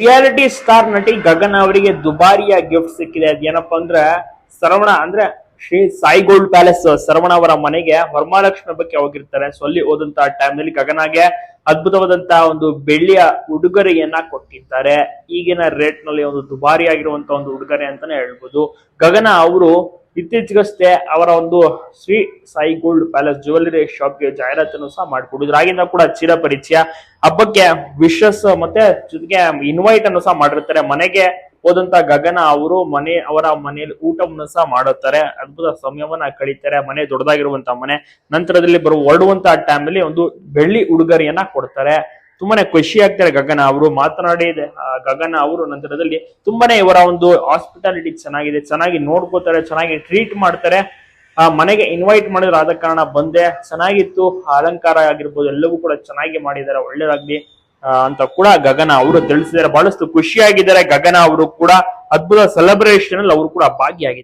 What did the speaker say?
Reality star ನಟಿ ಗಗನ್ ಅವರಿಗೆ ದುಬಾರಿಯ gift ಸಿಕ್ಕಿದೆ. ಅದೇನಪ್ಪ ಅಂದ್ರೆ ಸರವಣ ಅಂದ್ರೆ ಶ್ರೀ ಸಾಯಿ ಗೋಲ್ಡ್ ಪ್ಯಾಲೇಸ್ ಸರವಣ ಅವರ ಮನೆಗೆ ವರಮಹಾಲಕ್ಷ್ಮಿ ಬಗ್ಗೆ ಹೋಗಿರ್ತಾರೆ. ಸೊ ಅಲ್ಲಿ ಹೋದಂತ ಟೈಮ್ನಲ್ಲಿ ಗಗನಾಗೆ ಅದ್ಭುತವಾದಂತಹ ಒಂದು ಬೆಳ್ಳಿಯ ಉಡುಗೊರೆಯನ್ನ ಕೊಟ್ಟಿದ್ದಾರೆ. ಈಗಿನ ರೇಟ್ನಲ್ಲಿ ಒಂದು ದುಬಾರಿ ಆಗಿರುವಂತಹ ಒಂದು ಉಡುಗೊರೆ ಅಂತಾನೆ ಹೇಳ್ಬೋದು. ಗಗನ ಅವರು ಇತ್ತೀಚೆಗಷ್ಟೇ ಅವರ ಒಂದು Shri Sai gold palace jewellery ಶಾಪ್ಗೆ ಜಾಹೀರಾತನ್ನು ಸಹ ಮಾಡಿಕೊಡಿದ್ರು. ಆಗಿಂದ ಕೂಡ ಚಿರ ಪರಿಚಯ. ಹಬ್ಬಕ್ಕೆ ವಿಶಸ್ ಮತ್ತೆ ಜೊತೆಗೆ ಇನ್ವೈಟ್ ಅನ್ನು ಸಹ ಮಾಡಿರ್ತಾರೆ. ಮನೆಗೆ ಹೋದಂತ ಗಗನ ಅವರು ಮನೆ, ಅವರ ಮನೆಯಲ್ಲಿ ಊಟವನ್ನು ಸಹ ಮಾಡುತ್ತಾರೆ. ಅದ್ಭುತ ಸಮಯವನ್ನ ಕಳೀತಾರೆ. ಮನೆ ದೊಡ್ಡದಾಗಿರುವಂತ ಮನೆ. ನಂತರದಲ್ಲಿ ಬರುವ ಹೊರಡುವಂತಹ ಟೈಮ್ ಅಲ್ಲಿ ಒಂದು ಬೆಳ್ಳಿ ಉಡುಗೊರೆಯನ್ನ ಕೊಡ್ತಾರೆ. ತುಂಬಾನೇ ಖುಷಿ ಆಗ್ತಾರೆ ಗಗನ ಅವರು ಮಾತನಾಡಿದ ಗಗನ ಅವರು ನಂತರದಲ್ಲಿ ತುಂಬಾನೇ ಇವರ ಒಂದು ಹಾಸ್ಪಿಟಾಲಿಟಿ ಚೆನ್ನಾಗಿದೆ. ಚೆನ್ನಾಗಿ ನೋಡ್ಕೋತಾರೆ, ಚೆನ್ನಾಗಿ ಟ್ರೀಟ್ ಮಾಡ್ತಾರೆ. ಆ, ಮನೆಗೆ ಇನ್ವೈಟ್ ಮಾಡಿದ್ರು ಆದ ಕಾರಣ ಬಂದೆ. ಚೆನ್ನಾಗಿತ್ತು. ಅಲಂಕಾರ ಆಗಿರ್ಬೋದು, ಎಲ್ಲವೂ ಕೂಡ ಚೆನ್ನಾಗಿ ಮಾಡಿದ್ದಾರೆ. ಒಳ್ಳೇದಾಗ್ಲಿ. ಅಂತ ಕೂಡ ಗಗನ ಅವರು ತಿಳಿಸಿದ್ದಾರೆ. ಬಹಳಷ್ಟು ಖುಷಿಯಾಗಿದ್ದಾರೆ ಗಗನ ಅವರು ಕೂಡ. ಅದ್ಭುತ ಸೆಲೆಬ್ರೇಷನ್ ಅಲ್ಲಿ ಅವರು ಕೂಡ ಭಾಗಿಯಾಗಿದ್ದಾರೆ.